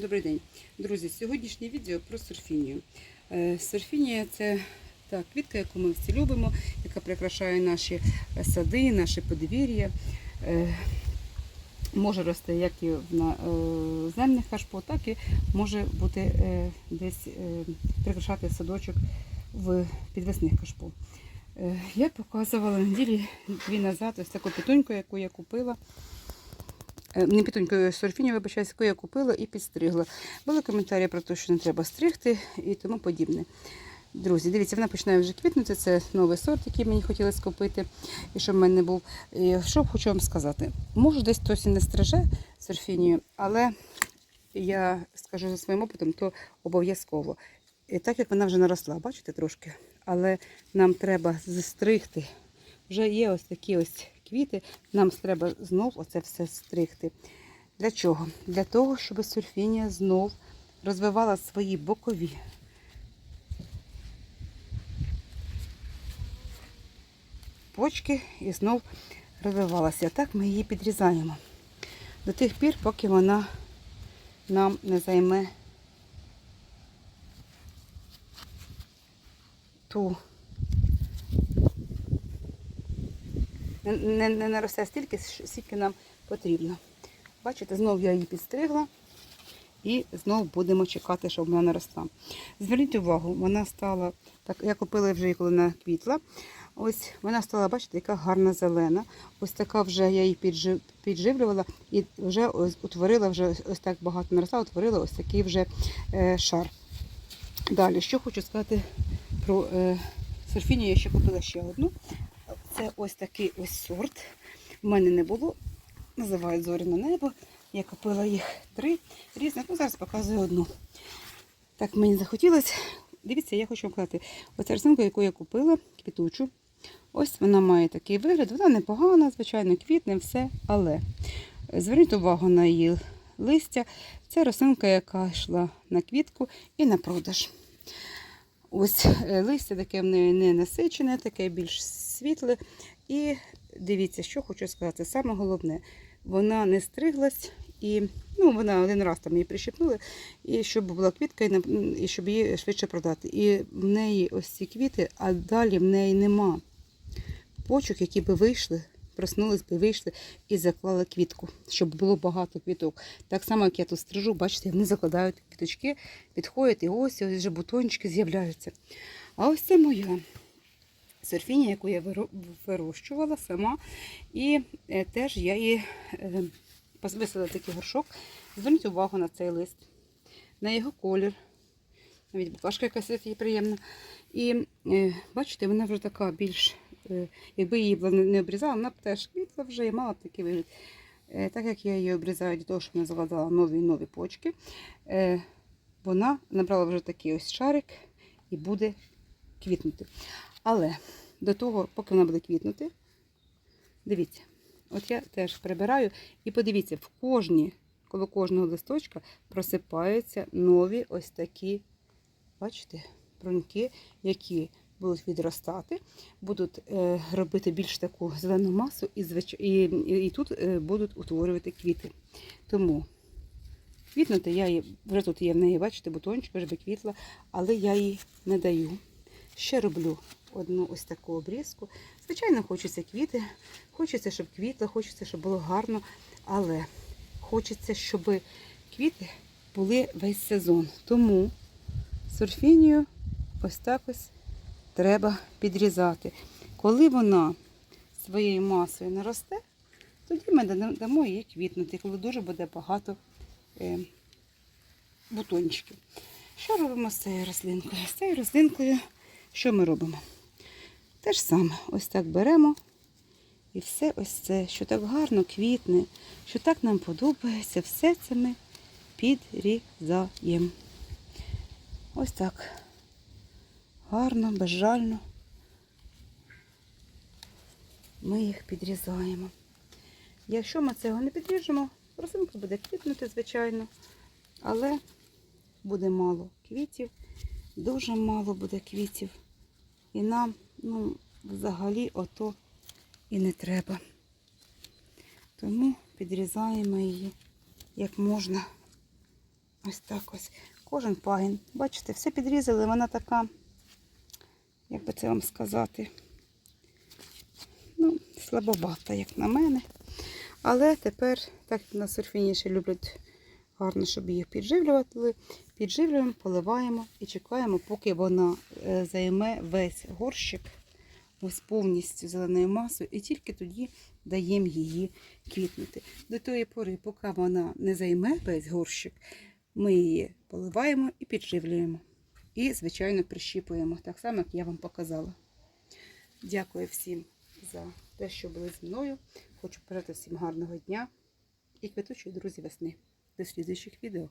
Добрий день. Друзі, сьогоднішнє відео про сурфінію. Е, Сурфінія це та квітка, яку ми всі любимо, яка прикрашає наші е, сади, наші подвір'я. Е, Може рости як і на земних кашпо, так і може бути десь прикрашати садочок в підвесних кашпо. Я показувала неділі дві назад ось таку пітуньку, яку я купила. Е, Не пітуньку, сорфіню, вибачаюсь, яку я купила і підстригла. Були коментарі про те, що не треба стригти і тому подібне. Друзі, дивіться, вона починає вже квітнути. Це новий сорт, який мені хотілося купити, і щоб в мене був. І що хочу вам сказати? Може, десь хтось і не стриже сорфінію, але я скажу за своїм опитом, то обов'язково. І так як вона вже наросла, бачите трошки, але нам треба застригти. Вже є ось такі ось квіти, нам треба знов оце все стригти. Для чого? Для того, щоб сульфінія знов розвивала свої бокові. Почки і знов розвивалася. Так ми її підрізаємо. До тих пір, поки вона нам не займе ту не, не, наросте стільки, скільки нам потрібно. Бачите, знову я її підстригла і знову будемо чекати, щоб вона наросла. Зверніть увагу, вона стала, так я купила вже її, коли вона квітла. Ось вона стала, бачите, яка гарна зелена. Ось така вже я її піджив, підживлювала і вже ось утворила вже ось так багато наросла, утворила ось такий вже е, шар. Далі, що хочу сказати про е, серфінію, я ще купила ще одну. Це ось такий ось сорт. У мене не було. Називають зоряне небо. Я купила їх три різних. Ну, зараз показую одну. Так мені захотілося. Дивіться, я хочу вам сказати, оця рослинка, яку я купила, квітучу. Ось вона має такий вигляд. Вона непогана, звичайно, квітне, все. Але зверніть увагу на її листя. Це рослинка, яка йшла на квітку і на продаж. Ось е, листя таке в неї не насичене, таке більш світле. І дивіться, що хочу сказати. Саме головне, вона не стриглась і ну, вона один раз там її прищепнули, і щоб була квітка, і, щоб її швидше продати. І в неї ось ці квіти, а далі в неї нема почок, які би вийшли. Проснулись би, вийшли і заклали квітку, щоб було багато квіток. Так само, як я тут стрижу, бачите, вони закладають квіточки, підходять, і ось ось вже бутончики з'являються. А ось це моя серфінія, яку я вирощувала сама. І е, теж я її е, висила такий горшок. Зверніть увагу на цей лист, на його колір. Навіть букашка якась є приємна. І е, бачите, вона вже така більш, якби її не- обрізала, вона б теж квітла вже і мала б такий вигляд. Так як я її обрізаю для того, щоб вона закладала нові нові почки, вона набрала вже такий ось шарик і буде квітнути. Але до того, поки вона буде квітнути, дивіться, от я теж прибираю і подивіться, в кожній, коло кожного листочка просипаються нові ось такі, бачите, бруньки, які будуть відростати, будуть е, робити більш таку зелену масу і, звич... і, і, і тут е, будуть утворювати квіти. Тому квітнути я її, вже тут є в неї, бачите, бутончик, вже би квітла, але я їй не даю. Ще роблю одну ось таку обрізку. Звичайно, хочеться квіти, хочеться, щоб квітло, хочеться, щоб було гарно, але хочеться, щоб квіти були весь сезон. Тому сурфінію ось так ось треба підрізати. Коли вона своєю масою наросте, тоді ми дам- дамо їй квітнути, коли дуже буде багато е, бутончиків. Що робимо з цією рослинкою? З цією рослинкою що ми робимо? Те ж саме, ось так беремо і все ось це, що так гарно квітне, що так нам подобається, все це ми підрізаємо. Ось так. Гарно, безжально. Ми їх підрізаємо. Якщо ми цього не підріжемо, рослинка буде квітнути, звичайно, але буде мало квітів, дуже мало буде квітів. І нам, ну, взагалі, ото і не треба. Тому підрізаємо її як можна. Ось так ось. Кожен пагін. Бачите, все підрізали, вона така, як би це вам сказати, ну, слабовата, як на мене. Але тепер, так як на серфініші люблять гарно, щоб їх підживлювали, підживлюємо, поливаємо і чекаємо, поки вона е, займе весь горщик ось повністю зеленою масою, і тільки тоді даємо її квітнути. До тої пори, поки вона не займе весь горщик, ми її поливаємо і підживлюємо. І, звичайно, прищіпуємо, так само, як я вам показала. Дякую всім за те, що були зі мною. Хочу передати всім гарного дня і квітучої друзі весни. До слідуючих відео.